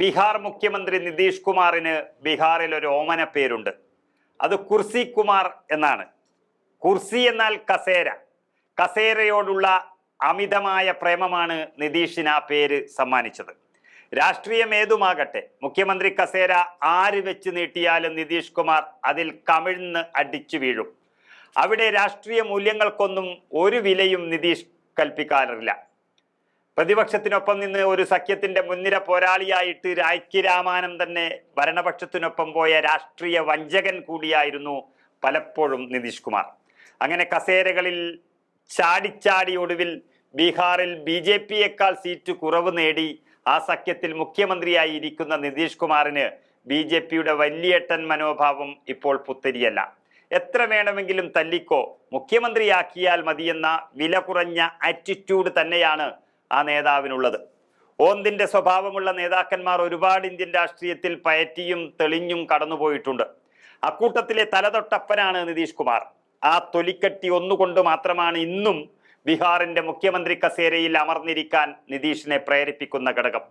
ബീഹാർ മുഖ്യമന്ത്രി നിതീഷ് കുമാറിന് ബീഹാറിൽ ഒരു ഓമന പേരുണ്ട്. അത് കുർസി കുമാർ എന്നാണ്. കുർസി എന്നാൽ കസേര. കസേരയോടുള്ള അമിതമായ പ്രേമമാണ് നിതീഷിന് ആ പേര് സമ്മാനിച്ചത്. രാഷ്ട്രീയം ഏതുമാകട്ടെ മുഖ്യമന്ത്രി കസേര ആര് വെച്ച് നീട്ടിയാലും നിതീഷ് കുമാർ അതിൽ കമിഴ്ന്ന് അടിച്ചു വീഴും. അവിടെ രാഷ്ട്രീയ മൂല്യങ്ങൾക്കൊന്നും ഒരു വിലയും നിതീഷ് കൽപ്പിക്കാറില്ല. പ്രതിപക്ഷത്തിനൊപ്പം നിന്ന് ഒരു സഖ്യത്തിന്റെ മുൻനിര പോരാളിയായിട്ട് രായ്ക്ക് രാമാനം തന്നെ ഭരണപക്ഷത്തിനൊപ്പം പോയ രാഷ്ട്രീയ വഞ്ചകൻ കൂടിയായിരുന്നു പലപ്പോഴും നിതീഷ് കുമാർ. അങ്ങനെ കസേരകളിൽ ചാടിച്ചാടി ഒടുവിൽ ബീഹാറിൽ ബി ജെ പിയേക്കാൾ സീറ്റ് കുറവ് നേടി ആ സഖ്യത്തിൽ മുഖ്യമന്ത്രിയായി ഇരിക്കുന്ന നിതീഷ് കുമാറിന് ബി ജെ പിയുടെ വലിയേട്ടൻ മനോഭാവം ഇപ്പോൾ പുത്തരിയല്ല. എത്ര വേണമെങ്കിലും തല്ലിക്കോ മുഖ്യമന്ത്രിയാക്കിയാൽ മതിയെന്ന വില കുറഞ്ഞ ആറ്റിറ്റ്യൂഡ് തന്നെയാണ് ആ നേതാവിനുള്ളത്. ഓന്തിന്റെ സ്വഭാവമുള്ള നേതാക്കന്മാർ ഒരുപാട് ഇന്ത്യൻ രാഷ്ട്രീയത്തിൽ പയറ്റിയും തെളിഞ്ഞും കടന്നുപോയിട്ടുണ്ട്. അക്കൂട്ടത്തിലെ തലതൊട്ടപ്പനാണ് നിതീഷ് കുമാർ. ആ തൊലിക്കട്ടി ഒന്നുകൊണ്ട് മാത്രമാണ് ഇന്നും ബീഹാറിന്റെ മുഖ്യമന്ത്രി കസേരയിൽ അമർന്നിരിക്കാൻ നിതീഷിനെ പ്രേരിപ്പിക്കുന്ന ഘടകം.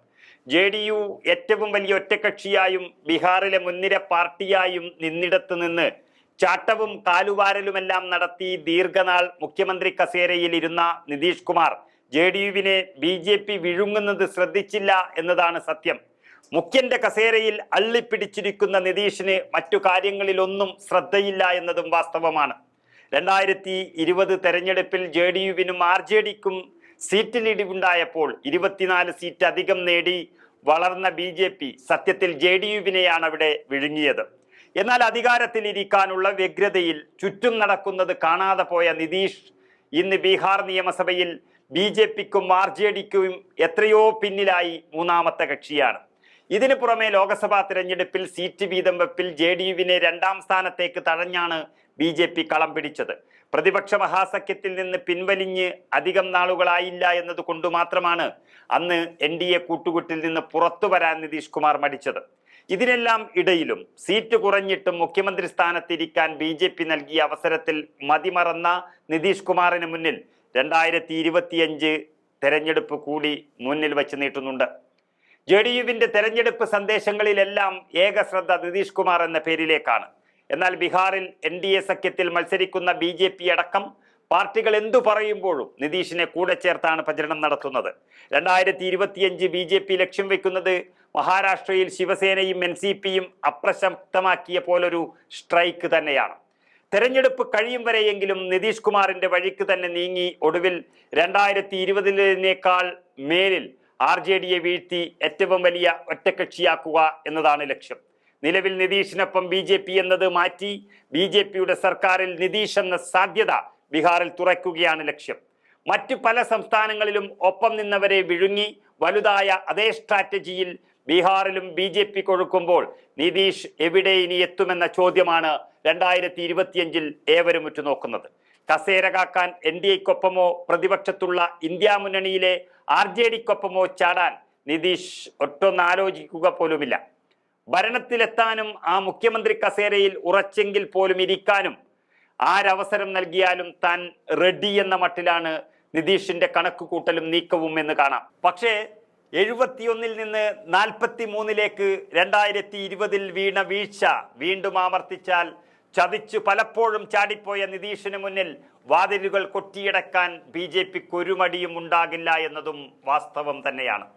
ജെ ഡി യു ഏറ്റവും വലിയ ഒറ്റക്കക്ഷിയായും ബീഹാറിലെ മുൻനിര പാർട്ടിയായും നിന്നിടത്ത് നിന്ന് ചാട്ടവും കാലുവാരലുമെല്ലാം നടത്തി ദീർഘനാൾ മുഖ്യമന്ത്രി കസേരയിൽ ഇരുന്ന നിതീഷ് കുമാർ ജെ ഡി യുവിനെ ബി ജെ പി വിഴുങ്ങുന്നത് ശ്രദ്ധിച്ചില്ല എന്നതാണ് സത്യം. മുഖ്യന്റെ കസേരയിൽ അള്ളിപ്പിടിച്ചിരിക്കുന്ന നിതീഷിന് മറ്റു കാര്യങ്ങളിലൊന്നും ശ്രദ്ധയില്ല എന്നതും വാസ്തവമാണ്. രണ്ടായിരത്തി ഇരുപത് തെരഞ്ഞെടുപ്പിൽ ജെ ഡി യുവിനും ആർ ജെ ഡിക്കും സീറ്റിലിടിവുണ്ടായപ്പോൾ ഇരുപത്തിനാല് സീറ്റ് അധികം നേടി വളർന്ന ബി ജെ പി സത്യത്തിൽ ജെ ഡി യുവിനെയാണ് അവിടെ വിഴുങ്ങിയത്. എന്നാൽ അധികാരത്തിൽ ഇരിക്കാനുള്ള വ്യഗ്രതയിൽ ചുറ്റും നടക്കുന്നത് കാണാതെ പോയ നിതീഷ് ഇന്ന് ബീഹാർ നിയമസഭയിൽ ബി ജെ പിക്കും ആർ ജെ ഡിക്കും എത്രയോ പിന്നിലായി മൂന്നാമത്തെ കക്ഷിയാണ്. ഇതിനു പുറമെ ലോക്സഭാ തിരഞ്ഞെടുപ്പിൽ സീറ്റ് വീതം വെപ്പിൽ ജെ ഡി യുവിനെ രണ്ടാം സ്ഥാനത്തേക്ക് തഴഞ്ഞാണ് ബി ജെ പി കളം പിടിച്ചത്. പ്രതിപക്ഷ മഹാസഖ്യത്തിൽ നിന്ന് പിൻവലിഞ്ഞ് അധികം നാളുകളായില്ല എന്നതുകൊണ്ട് മാത്രമാണ് അന്ന് എൻ ഡി എ കൂട്ടുകുട്ടിൽ നിന്ന് പുറത്തു വരാൻ നിതീഷ് കുമാർ മടിച്ചത്. ഇതിനെല്ലാം ഇടയിലും സീറ്റ് കുറഞ്ഞിട്ടും മുഖ്യമന്ത്രി സ്ഥാനത്തിരിക്കാൻ ബി ജെ പി നൽകിയ അവസരത്തിൽ മതിമറന്ന നിതീഷ് കുമാറിന് മുന്നിൽ രണ്ടായിരത്തി ഇരുപത്തിയഞ്ച് തെരഞ്ഞെടുപ്പ് കൂടി മുന്നിൽ വച്ച് നീട്ടുന്നുണ്ട്. ജെ ഡി യുവിന്റെ തെരഞ്ഞെടുപ്പ് സന്ദേശങ്ങളിലെല്ലാം ഏക ശ്രദ്ധ നിതീഷ് കുമാർ എന്ന പേരിലേക്കാണ്. എന്നാൽ ബീഹാറിൽ എൻ ഡി എ സഖ്യത്തിൽ മത്സരിക്കുന്ന ബി ജെ പി അടക്കം പാർട്ടികൾ എന്തു പറയുമ്പോഴും നിതീഷിനെ കൂടെ ചേർത്താണ് പ്രചരണം നടത്തുന്നത്. രണ്ടായിരത്തി ഇരുപത്തിയഞ്ച് ബി ജെ പി ലക്ഷ്യം വെക്കുന്നത് മഹാരാഷ്ട്രയിൽ ശിവസേനയും എൻ സി പിയും അപ്രശക്തമാക്കിയ പോലൊരു സ്ട്രൈക്ക് തന്നെയാണ്. തെരഞ്ഞെടുപ്പ് കഴിയും വരെയെങ്കിലും നിതീഷ് കുമാറിന്റെ വഴിക്ക് തന്നെ നീങ്ങി ഒടുവിൽ രണ്ടായിരത്തി ഇരുപതിലേക്കാൾ മേലിൽ ആർ ജെ ഡിയെ വീഴ്ത്തി ഏറ്റവും വലിയ ഒറ്റക്കക്ഷിയാക്കുക എന്നതാണ് ലക്ഷ്യം. നിലവിൽ നിതീഷിനൊപ്പം ബി ജെ പി എന്നത് മാറ്റി ബി ജെ പിയുടെ സർക്കാരിൽ നിതീഷ് എന്ന സാധ്യത ബീഹാറിൽ തുറയ്ക്കുകയാണ് ലക്ഷ്യം. മറ്റു പല സംസ്ഥാനങ്ങളിലും ഒപ്പം നിന്നവരെ വിഴുങ്ങി വലുതായ അതേ സ്ട്രാറ്റജിയിൽ ബീഹാറിലും ബി ജെ പി കൊഴുക്കുമ്പോൾ നിതീഷ് എവിടെ ഇനി എത്തുമെന്ന ചോദ്യമാണ് രണ്ടായിരത്തി ഇരുപത്തിയഞ്ചിൽ ഏവരും ഉറ്റുനോക്കുന്നത്. കസേര കാക്കാൻ എൻ ഡി എക്കൊപ്പമോ പ്രതിപക്ഷത്തുള്ള ഇന്ത്യ മുന്നണിയിലെ ആർ ജെ ഡിക്കൊപ്പമോ ചാടാൻ നിതീഷ് ഒട്ടൊന്നാലോചിക്കുക പോലുമില്ല. ഭരണത്തിലെത്താനും ആ മുഖ്യമന്ത്രി കസേരയിൽ ഉറച്ചെങ്കിൽ പോലും ഇരിക്കാനും ആരവസരം നൽകിയാലും താൻ റെഡി എന്ന മട്ടിലാണ് നിതീഷിന്റെ കണക്കുകൂട്ടലും നീക്കവും എന്ന് കാണാം. പക്ഷേ എഴുപത്തിയൊന്നിൽ നിന്ന് നാൽപ്പത്തി മൂന്നിലേക്ക് രണ്ടായിരത്തി ഇരുപതിൽ വീണ വീഴ്ച വീണ്ടും ആവർത്തിച്ചാൽ ചതിച്ചു പലപ്പോഴും ചാടിപ്പോയ നിതീഷിന് മുന്നിൽ വാതിലുകൾ കൊട്ടിയടക്കാൻ ബി ജെ പിക്ക് ഒരു മടിയും ഉണ്ടാകില്ല എന്നതും വാസ്തവം തന്നെയാണ്.